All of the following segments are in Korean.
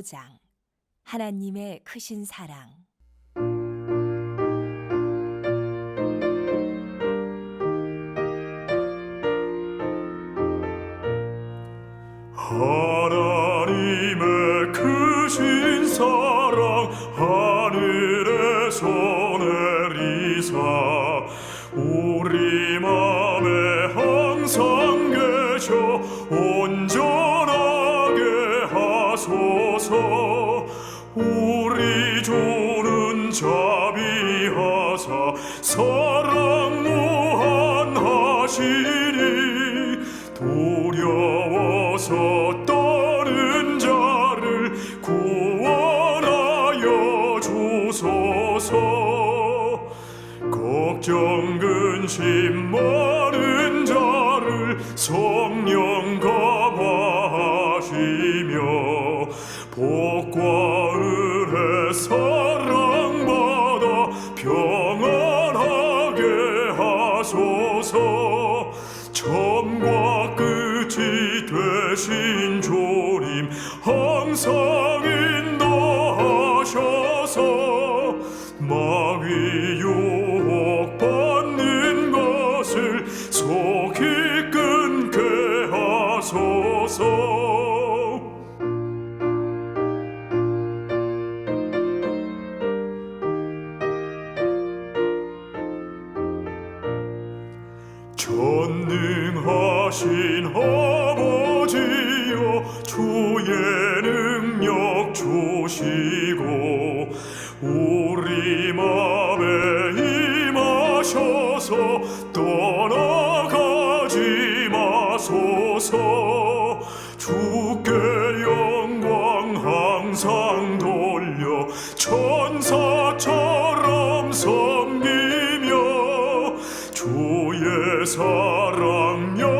15장. 하나님의 크신 사랑 우리 주는 자비하사 주의 사랑 영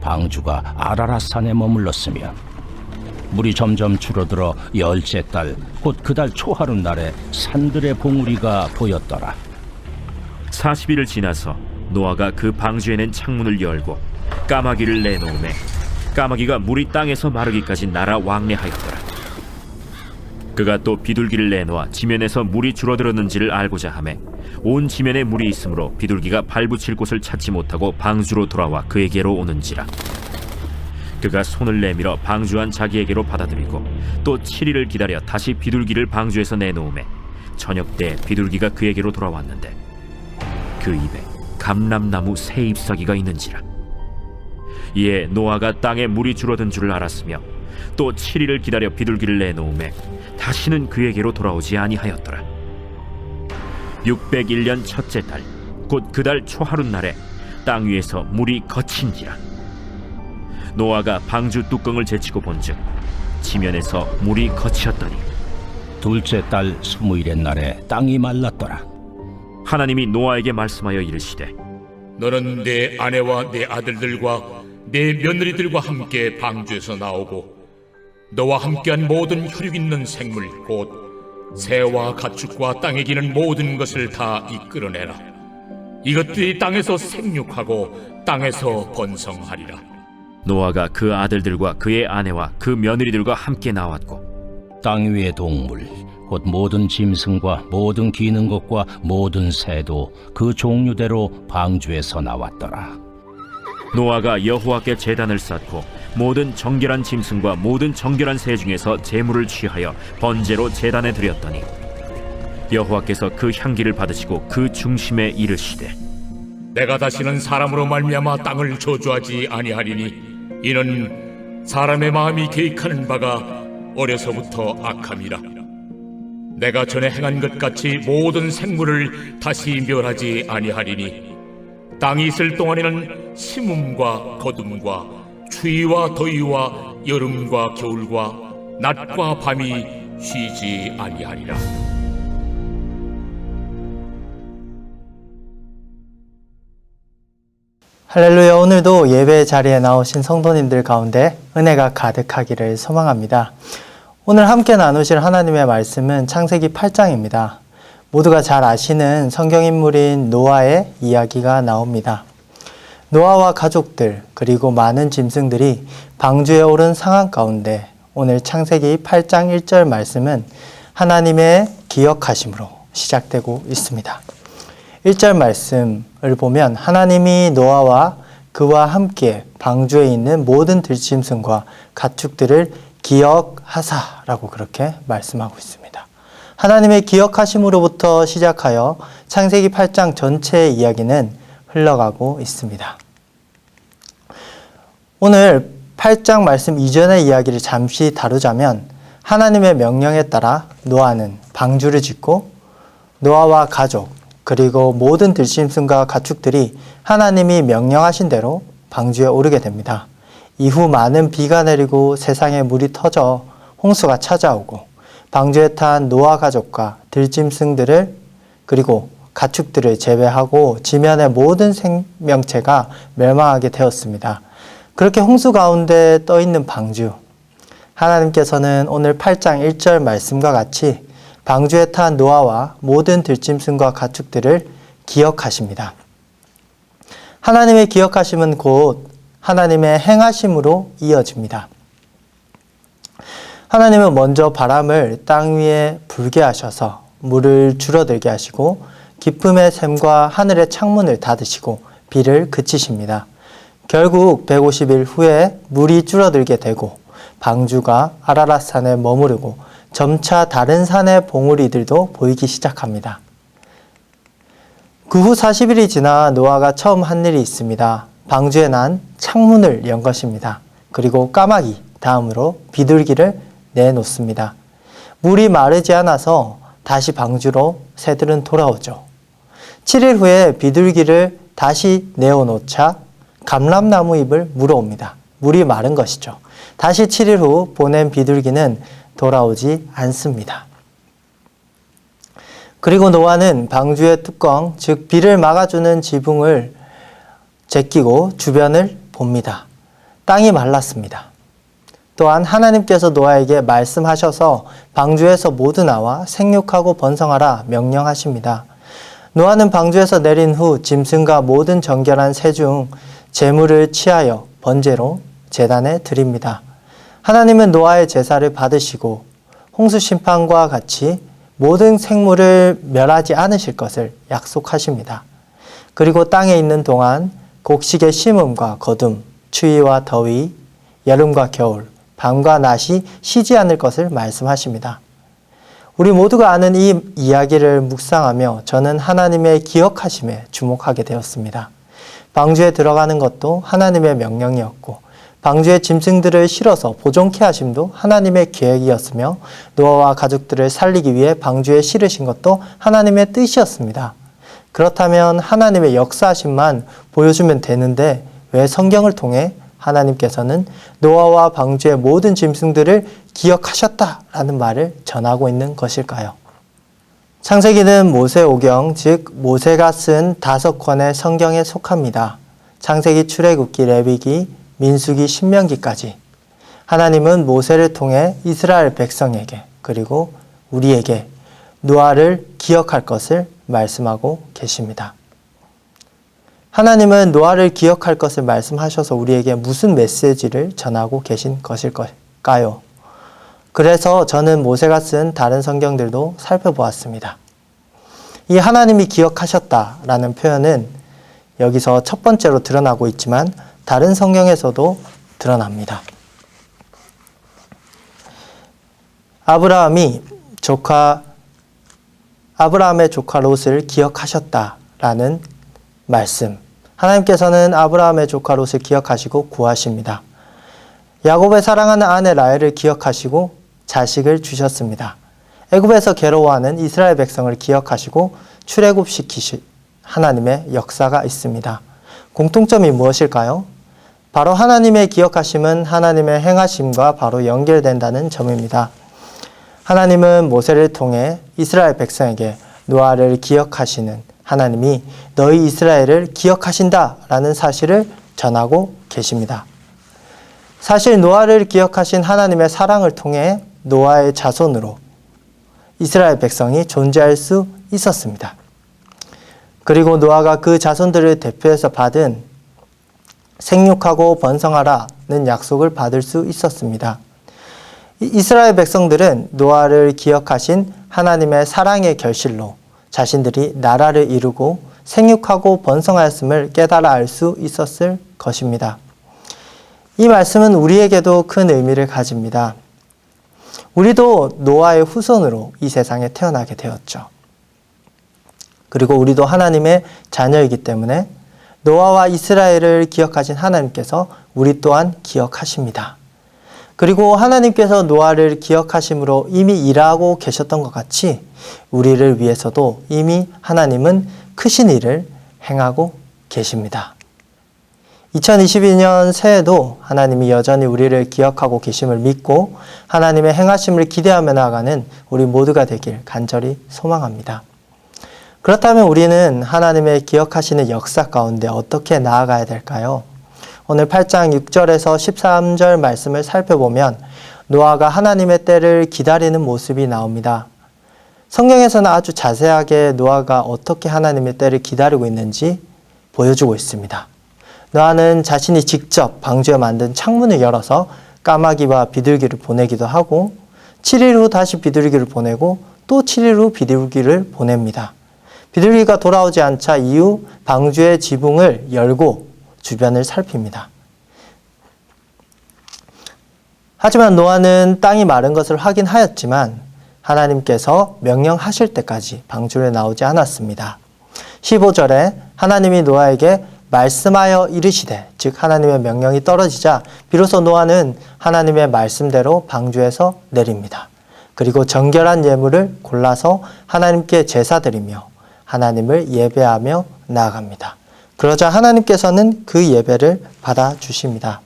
방주가 아라라산에 머물렀으며 물이 점점 줄어들어 열째 달 곧 그달 초하루 날에 산들의 봉우리가 보였더라. 40일을 지나서 노아가 그 방주에 는 창문을 열고 까마귀를 내놓음에 까마귀가 물이 땅에서 마르기까지 날아 왕래하였더라 그가 또 비둘기를 내놓아 지면에서 물이 줄어들었는지를 알고자 하매 온 지면에 물이 있으므로 비둘기가 발붙일 곳을 찾지 못하고 방주로 돌아와 그에게로 오는지라. 그가 손을 내밀어 방주한 자기에게로 받아들이고 또 7일을 기다려 다시 비둘기를 방주에서 내놓음에 저녁 때 비둘기가 그에게로 돌아왔는데 그 입에 감람나무 새 잎사귀가 있는지라. 이에 노아가 땅에 물이 줄어든 줄을 알았으며 또 7일을 기다려 비둘기를 내놓음에 다시는 그에게로 돌아오지 아니하였더라. 601년 첫째 달 곧 그 달 초하룻 날에 땅 위에서 물이 거친지라. 노아가 방주 뚜껑을 제치고 본즉 지면에서 물이 거치었더니 둘째 달 스무일의 날에 땅이 말랐더라. 하나님이 노아에게 말씀하여 이르시되 너는 내 아내와 내 아들들과 내 며느리들과 함께 방주에서 나오고 너와 함께한 모든 혈육 있는 생물 곧 새와 가축과 땅에 기는 모든 것을 다 이끌어내라. 이것들이 땅에서 생육하고 땅에서 번성하리라. 노아가 그 아들들과 그의 아내와 그 며느리들과 함께 나왔고 땅 위의 동물 곧 모든 짐승과 모든 기는 것과 모든 새도 그 종류대로 방주에서 나왔더라. 노아가 여호와께 제단을 쌓고 모든 정결한 짐승과 모든 정결한 새 중에서 제물을 취하여 번제로 제단에 드렸더니 여호와께서 그 향기를 받으시고 그 중심에 이르시되 내가 다시는 사람으로 말미암아 땅을 저주하지 아니하리니 이는 사람의 마음이 계획하는 바가 어려서부터 악함이라. 내가 전에 행한 것 같이 모든 생물을 다시 멸하지 아니하리니 땅이 있을 동안에는 심음과 거둠과 추위와 더위와 여름과 겨울과 낮과 밤이 쉬지 아니하리라 할렐루야 오늘도 예배 자리에 나오신 성도님들 가운데 은혜가 가득하기를 소망합니다. 오늘 함께 나누실 하나님의 말씀은 창세기 8장입니다. 모두가 잘 아시는 성경 인물인 노아의 이야기가 나옵니다. 노아와 가족들 그리고 많은 짐승들이 방주에 오른 상황 가운데 오늘 창세기 8장 1절 말씀은 하나님의 기억하심으로 시작되고 있습니다. 1절 말씀을 보면 하나님이 노아와 그와 함께 방주에 있는 모든 들짐승과 가축들을 기억하사라고 그렇게 말씀하고 있습니다. 하나님의 기억하심으로부터 시작하여 창세기 8장 전체의 이야기는 흘러가고 있습니다. 오늘 8장 말씀 이전의 이야기를 잠시 다루자면 하나님의 명령에 따라 노아는 방주를 짓고 노아와 가족 그리고 모든 들짐승과 가축들이 하나님이 명령하신 대로 방주에 오르게 됩니다. 이후 많은 비가 내리고 세상에 물이 터져 홍수가 찾아오고 방주에 탄 노아 가족과 들짐승들을 그리고 가축들을 제외하고 지면의 모든 생명체가 멸망하게 되었습니다. 그렇게 홍수 가운데 떠 있는 방주. 하나님께서는 오늘 8장 1절 말씀과 같이 방주에 탄 노아와 모든 들짐승과 가축들을 기억하십니다. 하나님의 기억하심은 곧 하나님의 행하심으로 이어집니다. 하나님은 먼저 바람을 땅 위에 불게 하셔서 물을 줄어들게 하시고 기쁨의 샘과 하늘의 창문을 닫으시고 비를 그치십니다. 결국 150일 후에 물이 줄어들게 되고 방주가 아라랏 산에 머무르고 점차 다른 산의 봉우리들도 보이기 시작합니다. 그 후 40일이 지나 노아가 처음 한 일이 있습니다. 방주에 난 창문을 연 것입니다. 그리고 까마귀 다음으로 비둘기를 내놓습니다. 물이 마르지 않아서 다시 방주로 새들은 돌아오죠. 7일 후에 비둘기를 다시 내어놓자 감람나무 잎을 물어옵니다. 물이 마른 것이죠. 다시 7일 후 보낸 비둘기는 돌아오지 않습니다. 그리고 노아는 방주의 뚜껑, 즉 비를 막아주는 지붕을 제끼고 주변을 봅니다. 땅이 말랐습니다. 또한 하나님께서 노아에게 말씀하셔서 방주에서 모두 나와 생육하고 번성하라 명령하십니다. 노아는 방주에서 내린 후 짐승과 모든 정결한 새중 제물을 취하여 번제로 제단에 드립니다. 하나님은 노아의 제사를 받으시고 홍수 심판과 같이 모든 생물을 멸하지 않으실 것을 약속하십니다. 그리고 땅에 있는 동안 곡식의 심음과 거둠, 추위와 더위, 여름과 겨울, 밤과 낮이 쉬지 않을 것을 말씀하십니다. 우리 모두가 아는 이 이야기를 묵상하며 저는 하나님의 기억하심에 주목하게 되었습니다. 방주에 들어가는 것도 하나님의 명령이었고 방주의 짐승들을 실어서 보존케 하심도 하나님의 계획이었으며 노아와 가족들을 살리기 위해 방주에 실으신 것도 하나님의 뜻이었습니다. 그렇다면 하나님의 역사하심만 보여주면 되는데 왜 성경을 통해 하나님께서는 노아와 방주의 모든 짐승들을 기억하셨다라는 말을 전하고 있는 것일까요? 창세기는 모세오경, 즉 모세가 쓴 다섯 권의 성경에 속합니다. 창세기, 출애굽기, 레위기, 민수기, 신명기까지 하나님은 모세를 통해 이스라엘 백성에게 그리고 우리에게 노아를 기억할 것을 말씀하고 계십니다. 하나님은 노아를 기억할 것을 말씀하셔서 우리에게 무슨 메시지를 전하고 계신 것일 까요? 그래서 저는 모세가 쓴 다른 성경들도 살펴보았습니다. 이 하나님이 기억하셨다라는 표현은 여기서 첫 번째로 드러나고 있지만 다른 성경에서도 드러납니다. 아브라함이 조카 아브라함의 조카 롯을 기억하셨다라는 말씀. 하나님께서는 아브라함의 조카 롯을 기억하시고 구하십니다. 야곱의 사랑하는 아내 라헬을 기억하시고 자식을 주셨습니다. 애굽에서 괴로워하는 이스라엘 백성을 기억하시고 출애굽시키시 하나님의 역사가 있습니다. 공통점이 무엇일까요? 바로 하나님의 기억하심은 하나님의 행하심과 바로 연결된다는 점입니다. 하나님은 모세를 통해 이스라엘 백성에게 노아를 기억하시는 하나님이 너희 이스라엘을 기억하신다라는 사실을 전하고 계십니다. 사실 노아를 기억하신 하나님의 사랑을 통해 노아의 자손으로 이스라엘 백성이 존재할 수 있었습니다. 그리고 노아가 그 자손들을 대표해서 받은 생육하고 번성하라는 약속을 받을 수 있었습니다. 이스라엘 백성들은 노아를 기억하신 하나님의 사랑의 결실로 자신들이 나라를 이루고 생육하고 번성하였음을 깨달아 알 수 있었을 것입니다. 이 말씀은 우리에게도 큰 의미를 가집니다. 우리도 노아의 후손으로 이 세상에 태어나게 되었죠. 그리고 우리도 하나님의 자녀이기 때문에 노아와 이스라엘을 기억하신 하나님께서 우리 또한 기억하십니다. 그리고 하나님께서 노아를 기억하심으로 이미 일하고 계셨던 것 같이 우리를 위해서도 이미 하나님은 크신 일을 행하고 계십니다. 2022년 새해도 하나님이 여전히 우리를 기억하고 계심을 믿고 하나님의 행하심을 기대하며 나아가는 우리 모두가 되길 간절히 소망합니다. 그렇다면 우리는 하나님의 기억하시는 역사 가운데 어떻게 나아가야 될까요? 오늘 8장 6절에서 13절 말씀을 살펴보면 노아가 하나님의 때를 기다리는 모습이 나옵니다. 성경에서는 아주 자세하게 노아가 어떻게 하나님의 때를 기다리고 있는지 보여주고 있습니다. 노아는 자신이 직접 방주에 만든 창문을 열어서 까마귀와 비둘기를 보내기도 하고 7일 후 다시 비둘기를 보내고 또 7일 후 비둘기를 보냅니다. 비둘기가 돌아오지 않자 이후 방주의 지붕을 열고 주변을 살핍니다. 하지만 노아는 땅이 마른 것을 확인하였지만 하나님께서 명령하실 때까지 방주에 나오지 않았습니다. 15절에 하나님이 노아에게 말씀하여 이르시되 즉 하나님의 명령이 떨어지자 비로소 노아는 하나님의 말씀대로 방주에서 내립니다. 그리고 정결한 예물을 골라서 하나님께 제사드리며 하나님을 예배하며 나아갑니다. 그러자 하나님께서는 그 예배를 받아 주십니다.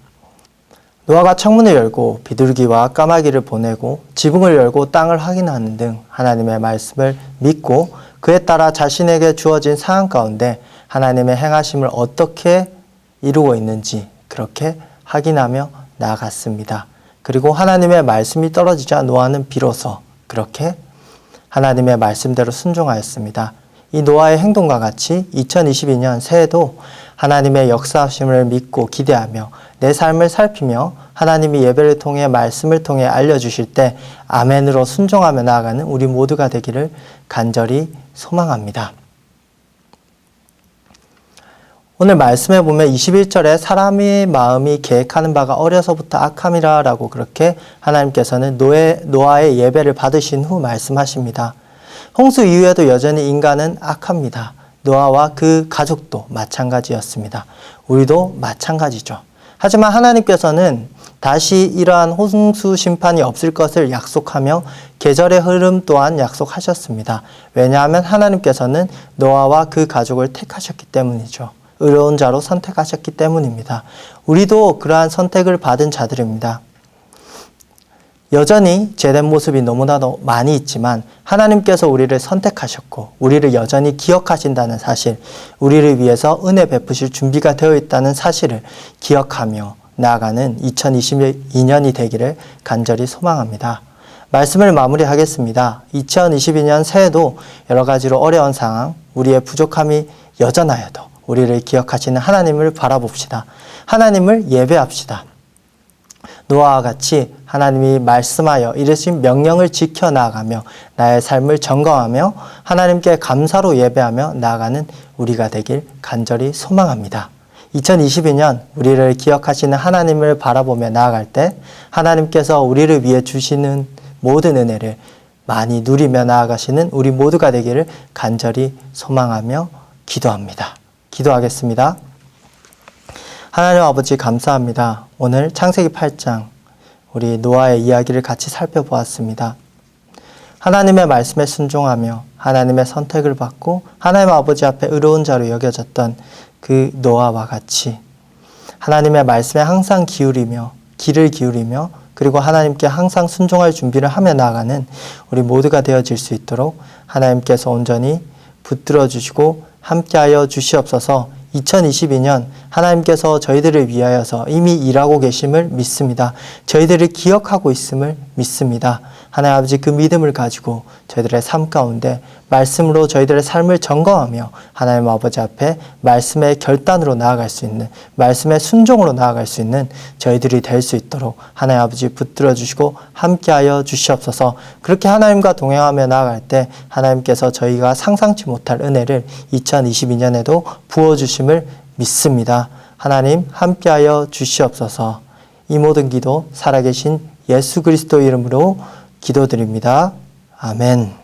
노아가 창문을 열고 비둘기와 까마귀를 보내고 지붕을 열고 땅을 확인하는 등 하나님의 말씀을 믿고 그에 따라 자신에게 주어진 상황 가운데 하나님의 행하심을 어떻게 이루고 있는지 그렇게 확인하며 나아갔습니다. 그리고 하나님의 말씀이 떨어지자 노아는 비로소 그렇게 하나님의 말씀대로 순종하였습니다. 이 노아의 행동과 같이 2022년 새해도 하나님의 역사하심을 믿고 기대하며 내 삶을 살피며 하나님이 예배를 통해 말씀을 통해 알려주실 때 아멘으로 순종하며 나아가는 우리 모두가 되기를 간절히 소망합니다. 오늘 말씀에 보면 21절에 사람의 마음이 계획하는 바가 어려서부터 악함이라 라고 그렇게 하나님께서는 노아의 예배를 받으신 후 말씀하십니다. 홍수 이후에도 여전히 인간은 악합니다. 노아와 그 가족도 마찬가지였습니다. 우리도 마찬가지죠. 하지만 하나님께서는 다시 이러한 홍수 심판이 없을 것을 약속하며 계절의 흐름 또한 약속하셨습니다. 왜냐하면 하나님께서는 노아와 그 가족을 택하셨기 때문이죠. 의로운 자로 선택하셨기 때문입니다. 우리도 그러한 선택을 받은 자들입니다. 여전히 죄된 모습이 너무나도 많이 있지만 하나님께서 우리를 선택하셨고 우리를 여전히 기억하신다는 사실, 우리를 위해서 은혜 베푸실 준비가 되어 있다는 사실을 기억하며 나아가는 2022년이 되기를 간절히 소망합니다. 말씀을 마무리하겠습니다. 2022년 새해도 여러 가지로 어려운 상황, 우리의 부족함이 여전하여도 우리를 기억하시는 하나님을 바라봅시다. 하나님을 예배합시다. 노아와 같이 하나님이 말씀하여 이르신 명령을 지켜 나아가며 나의 삶을 점검하며 하나님께 감사로 예배하며 나아가는 우리가 되길 간절히 소망합니다. 2022년 우리를 기억하시는 하나님을 바라보며 나아갈 때 하나님께서 우리를 위해 주시는 모든 은혜를 많이 누리며 나아가시는 우리 모두가 되기를 간절히 소망하며 기도합니다. 기도하겠습니다. 하나님 아버지 감사합니다. 오늘 창세기 8장 우리 노아의 이야기를 같이 살펴보았습니다. 하나님의 말씀에 순종하며 하나님의 선택을 받고 하나님 아버지 앞에 의로운 자로 여겨졌던 그 노아와 같이 하나님의 말씀에 항상 기울이며 귀를 기울이며 그리고 하나님께 항상 순종할 준비를 하며 나아가는 우리 모두가 되어질 수 있도록 하나님께서 온전히 붙들어 주시고 함께하여 주시옵소서 2022년 하나님께서 저희들을 위하여서 이미 일하고 계심을 믿습니다. 저희들을 기억하고 있음을 믿습니다. 하나님 아버지 그 믿음을 가지고 저희들의 삶 가운데 말씀으로 저희들의 삶을 점검하며 하나님 아버지 앞에 말씀의 결단으로 나아갈 수 있는 말씀의 순종으로 나아갈 수 있는 저희들이 될 수 있도록 하나님 아버지 붙들어 주시고 함께하여 주시옵소서. 그렇게 하나님과 동행하며 나아갈 때 하나님께서 저희가 상상치 못할 은혜를 2022년에도 부어 주심을 믿습니다. 하나님 함께하여 주시옵소서. 이 모든 기도 살아계신 예수 그리스도 이름으로 기도드립니다. 아멘.